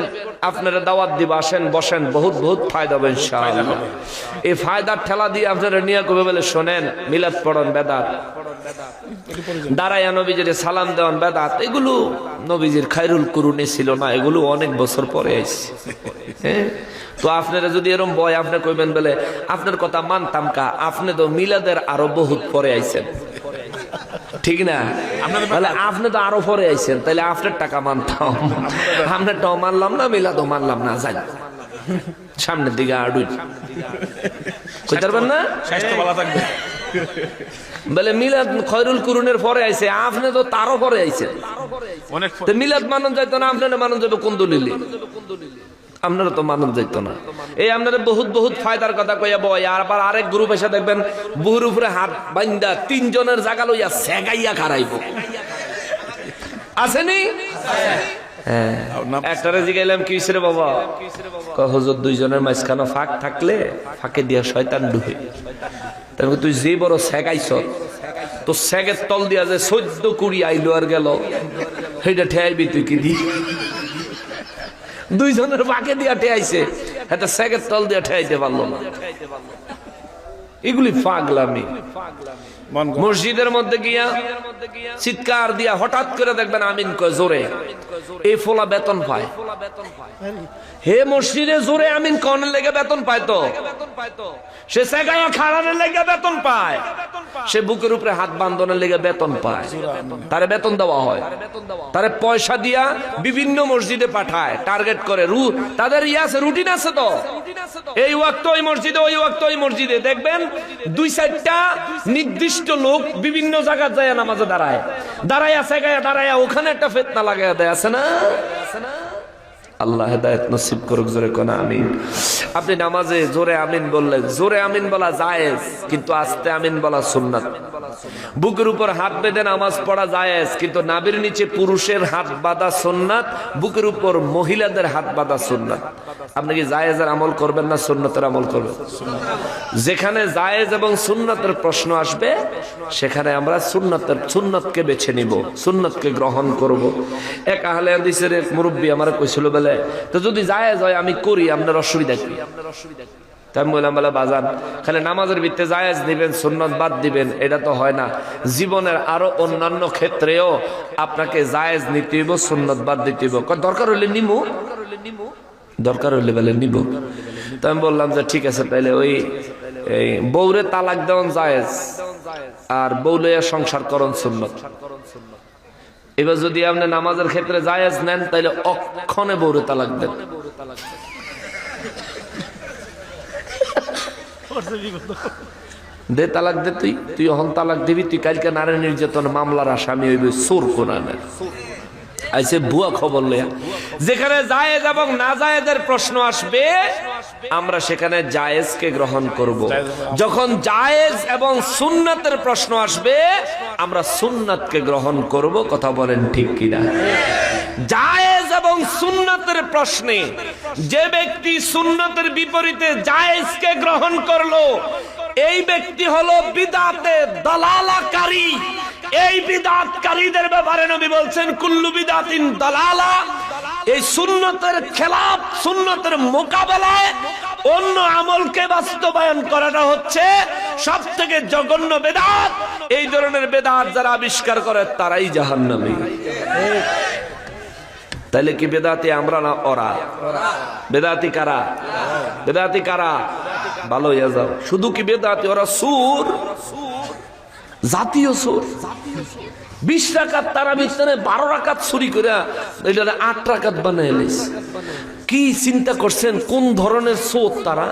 করতেছেন আপনারা দাওয়াত দিব, আসেন, বসেন, বহুত বহুত ফায়দা হবে ইনশাআল্লাহ। এই ফায়দার ঠেলা দিয়ে আপনারা নিয়ে কবে বলে শোনেন, মিলাদ পড়ন, বেদাত। দাঁড়াইয়া নবীজির সালাম দেওয়ান, বেদাত। এগুলো নবীজির খাইরুল কুরুনি ছিল না, এগুলো অনেক বছর পরে আইছে। হ্যাঁ? তো আপনারা যদি এরকম বয়, আপনি কইবেন বলে, আপনার কথা মানতাম কা, আপনি তো মিলাদের আরও বহুত পরে আইছেন। ঠিক না? তাহলে আপনি তো আরও পরে আইছেন তাহলে আপনার টাকা মানতাম। আপনার টাও মানলাম না মিলাদও মানলাম না যাই। সামনের দিকে আড়ুই কইতে পারবেন না? স্বাস্থ্য ভালো থাকবে। বলে মিলাদ খয়রুল কুরুনের পরে আইছে আপনি তো তারও পরে আইছেন। মিলাদ মানন যাইতো না আপনারা মানন যাবে কোন দলিলে? আপনারা তো মানন যাইতো না। এই আপনারা বহুত বহুত ফায়দার কথা কইয়া বয়, আর আবার আরেক গ্রুপ এসে দেখবেন, বুহুর উপরে হাত বাইন্দা তিনজনের জায়গা লইয়া সেগাইয়া খারাইব আসেনি? হ্যাঁ। একটারে কি বাবা? দুইজনের ফাঁক থাকলে ফাঁকে দিয়া সেগাইছ, তো তল দিয়া যে গেল। সেইটা ঠেয়াইবি তুই কি দি দুইজনের বাকে দিয়া ঠেয়াইছে। এটা সেগের তল দিয়া ঠেয়াইতে পারল না। এগুলি গো- মসজিদের মধ্যে গিয়া চিৎকার দিয়া হঠাৎ করে দেখবেন আমিন কয় জোরে। এই ফোলা বেতন পায়। হে মসজিদে জোরে আমিন কনের লেগে বেতন পায় তো? সে সেগায়া খাড়ানোর লেগে বেতন পায়। সে বুকের উপরে হাত বান্ধনের লেগে বেতন পায়। তারে বেতন দেওয়া হয়। তারে পয়সা দিয়া বিভিন্ন মসজিদে পাঠায় টার্গেট করে। রু তাদের ইয়ে আছে রুটিন আছে তো? এই ওয়াক্ত ওই মসজিদে, ওই ওয়াক্ত, ওই মসজিদে। দেখবেন, দুই চারটা নির্দিষ্ট লোক বিভিন্ন জায়গা যায় নামাজে দাঁড়ায়। দাঁড়ায় আছে গায়ে দাঁড়ায় ওখানে একটা ফেতনা লাগাই দেয় আছে না আছে না? আল্লাহ হেদায়ত নসিব করুক, জোরে কোন আমিন। আপনি নামাজে জোরে আমিন বললেন। জোরে আমিন বলা জায়েজ, কিন্তু আস্তে আমিন বলা সুন্নাত। বুকের উপর হাত বেঁধে নামাজ পড়া জায়েজ, কিন্তু নাবির নিচে পুরুষের হাত বাঁধা সুন্নাত, বুকের উপর মহিলাদের হাত বাঁধা সুন্নাত। আপনি কি জায়েজের আমল করবেন না সুন্নতের আমল করবেন? যেখানে জায়েজ এবং সুন্নতের প্রশ্ন আসবে, সেখানে আমরা সুন্নতের, সুন্নতকে বেছে নিব, সুন্নতকে গ্রহণ করব। এক আহলে হাদিসের এক মুরব্বী আমার কইছিল বলে, তো যদি জায়েজ হয়, আমি করি, আপনার অসুবিধা কি? তাই বললাম, বলে, বাজান, খালি নামাজের জায়েজ দিবেন সুন্নত বাদ দিবেন, এটা তো হয় না। জীবনের আরও অন্যান্য ক্ষেত্রেও আপনাকে জায়েজ নিতে হইব, সুন্নত বাদ দিতে হইব। দরকার নিমু? দরকার বলে নিব তো আমি বললাম যে, ঠিক আছে, তাইলে ওই, এই বউরে তালাক দেওয়ান জায়েজ, আর লইয়া সংসার করন সুন্নত। এবার যদি আপনি নামাজের ক্ষেত্রে জায়েজ নেন, তাইলে অক্ষণে বউরে তালাক দেন। দে তালাক দে তুই তুই অহন তালাক দিবি, তুই কালকে নারী নির্যাতন মামলার আসামি হইবে সোর কোরআনের। আইসে ভুয়া খবর লইয়া। যেখানে জায়েজ এবং না জায়েজের প্রশ্ন আসবে আমরা সেখানে জায়েজকে গ্রহণ করব। যখন জায়েজ এবং সুন্নাতের প্রশ্ন আসবে, আমরা সুন্নাতকে গ্রহণ করব, কথা বলেন ঠিক কিনা? জায়েজ এবং সুন্নাতের প্রশ্নে যে ব্যক্তি সুন্নাতের বিপরীতে জায়েজকে গ্রহণ করল, এই ব্যক্তি হলো বিদাতে দালালাকারী। এই বিদাতকারীদের ব্যাপারে নবী বলছেন, কুল্লু বিদাতিন দালালা এই সুন্নতের খেলাফ, সুন্নতের মোকাবেলায় অন্য আমলকে বাস্তবায়ন করাটা হচ্ছে সব থেকে জঘন্য বেদাত। এই ধরনের বেদাত যারা আবিষ্কার করে, তারাই জাহান্নামী। তাহলে কি বেদাতি আমরা না ওরা? বেদাতি কারা? বেদাতি কারা? ভালো যাও। শুধু কি বেদাতি, ওরা সুর? জাতীয় সুর বিশ রাকাত তারা ভিতরে বারো রাকাত চুরি করে এটা আট রাকাত বানাই কি চিন্তা করছেন? কোন ধরনের সোর তারা?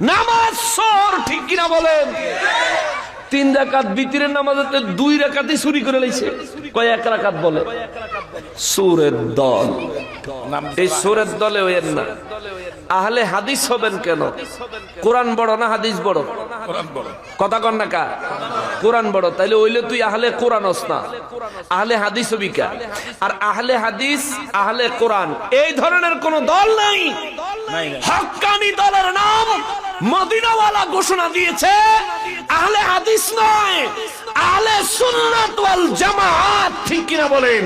নামাজ সোর ঠিক কিনা বলেন? তিন রাকাত বিতিরের নামাজে দুই রাকাতই চুরি করে লাইছে কয় এক রাকাত বলে? সুরের দল। এই সুরের দলে হইয়েন না। আহলে হাদিস হবেন কেন? কোরআন বড় না হাদিস বড়? কথা কন না কা? কোরআন বড়। তাইলে ওইলে তুই আহলে কোরআন হস না। আহলে হাদিস হবি কা? আর আহলে হাদিস আহলে কোরআন এই ধরনের কোন দল নাই। হক্কানি দলের নাম মদিনাওয়ালা ঘোষণা দিয়েছে আহলে হাদিস নয় আহলে সুন্নাত ওয়াল জামাত ঠিক কিনা বলেন?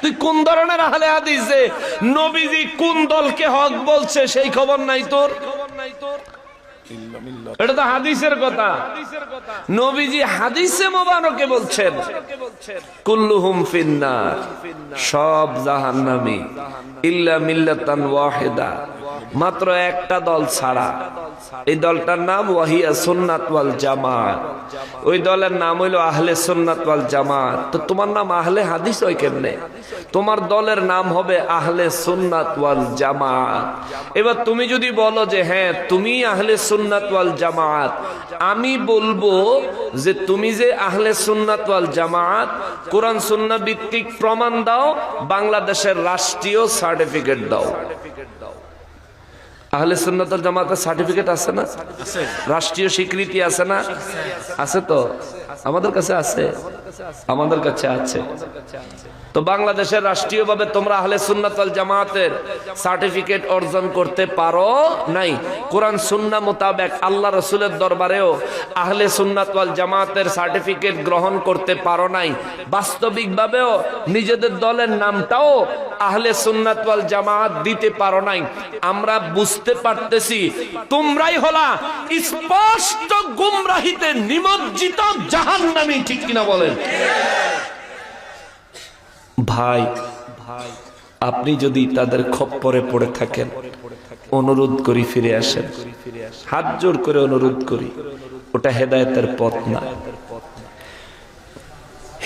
তুই কোন ধরনের আহলে হাদিসে নবীজি কোন দলকে হক বলছে সেই খবর নাই তোর। এটা তো হাদিসের কথা। নবীজি হাদিসে মোবারকে বলছেন, কুল্লুহুম ফিন্নার, সব জাহান্নামী, ইল্লা মিল্লাতান ওয়াহিদা, মাত্র একটা দল ছাড়া। এই দলটার নাম ওয়াহিয়া সুন্নাত ওয়াল জামাত। ওই দলের নাম হইল আহলে সুন্নাত ওয়াল জামাত। তো তোমার নাম আহলে হাদিস হয় কেমনে? তোমার দলের নাম হবে আহলে সুন্নাত ওয়াল জামাত। এবার তুমি যদি বলো যে হ্যাঁ তুমি আহলে সুন্নাত ওয়াল জামাত আমি বলব যে তুমি যে আহলে সুন্নাত ওয়াল জামাত কোরআন সুন্না ভিত্তিক প্রমাণ দাও বাংলাদেশের রাষ্ট্রীয় সার্টিফিকেট দাও। আহলে সুন্নাত ওয়াল জামাতের সার্টিফিকেট আছে না? রাষ্ট্রীয় স্বীকৃতি আছে না? আছে তো? আমাদের কাছে আছে। আমাদের কাছে আছে। তো বাংলাদেশের রাষ্ট্রীয়ভাবে তোমরা আহলে সুন্নাতল জামাতের সার্টিফিকেট অর্জন করতে পারো নাই। কোরআন, সুন্না মোতাবেক আল্লাহ রসুলের দরবারেও আহলে সুন্নাতওয়াল জামাতের সার্টিফিকেট গ্রহণ করতে পারো নাই। বাস্তবিকভাবেও নিজেদের দলের নামটাও আহলে সুন্নাতওয়াল জামাত দিতে পারো নাই। আমরা বুঝতে পারতেছি, তোমরাই হলা স্পষ্ট গুমরাহিতে নিমজ্জিত জাহান্নামী, ঠিক কিনা বলেন? ভাই, আপনি যদি তাদের খপ্পরে পড়ে থাকেন, অনুরোধ করি ফিরে আসেন। হাত জোর করে অনুরোধ করি, ওটা হেদায়েতের পথ না।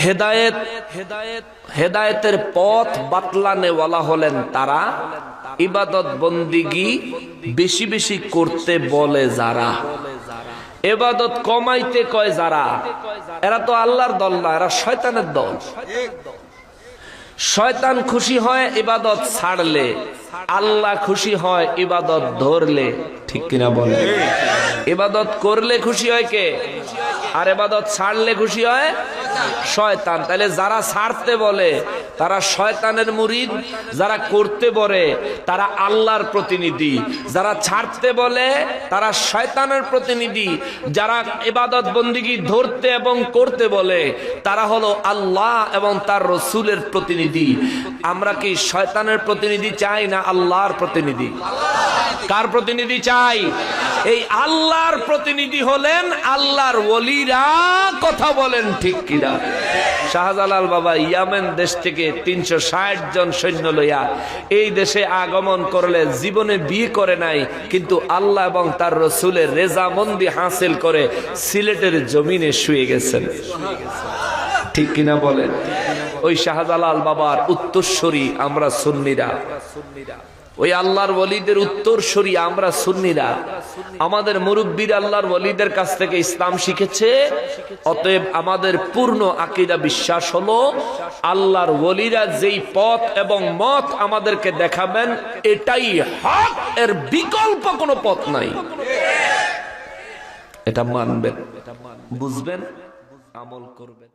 হেদায়েত হেদায়েত হেদায়েতের পথ বাতলানেওয়ালা হলেন তারা, ইবাদত বন্দিগি বেশি বেশি করতে বলে যারা। এবাদত কমাইতে কয় যারা? এরা তো আল্লাহর দল না, এরা শয়তানের দল। শয়তান খুশি হয় ইবাদত ছাড়লে, আল্লাহ খুশি হয় ইবাদত ধরলে। ঠিক কিনা বলে? ইবাদত করলে খুশি হয় কে? আর এবাদত ছাড়লে খুশি হয় শয়তান। তাহলে যারা ছাড়তে বলে তারা শয়তানের মুরিদ, যারা করতে বলে, তারা আল্লাহর প্রতিনিধি। যারা ছাড়তে বলে, তারা শয়তানের প্রতিনিধি। যারা এবাদত বন্দিগি ধরতে এবং করতে বলে, তারা হলো আল্লাহ এবং তার রসুলের প্রতিনিধি। আমরা কি শয়তানের প্রতিনিধি চাই না আল্লাহর প্রতিনিধি? কার প্রতিনিধি চাই? এই আল্লাহর প্রতিনিধি হলেন আল্লাহর ওলিরা কথা বলেন ঠিক কিনা? শাহজালাল বাবা ইয়ামেন দেশ থেকে তিনশো ষাট জন সৈন্য লইয়া এই দেশে আগমন করলে জীবনে বিয়ে করে নাই, কিন্তু আল্লাহ এবং তার রসুলের রেজামন্দি হাসিল করে সিলেটের জমিনে শুয়ে গেছেন। ঠিক কিনা বলেন? ওই শাহজালাল বাবার উত্তরস্বরী আমরা সুন্নিরা। ওই আল্লাহর ওলিদের উত্তরস্বরী আমরা সুন্নিরা। আমাদের মুরব্বীর আল্লাহর ওলিদের কাছ থেকে ইসলাম শিখেছে। অতএব আমাদের পূর্ণ আকিদা বিশ্বাস হলো, আল্লাহর ওলিরা যেই পথ এবং মত আমাদেরকে দেখাবেন, এটাই হক, এর বিকল্প কোনো পথ নাই। এটা মানবেন, বুঝবেন, আমল করবেন।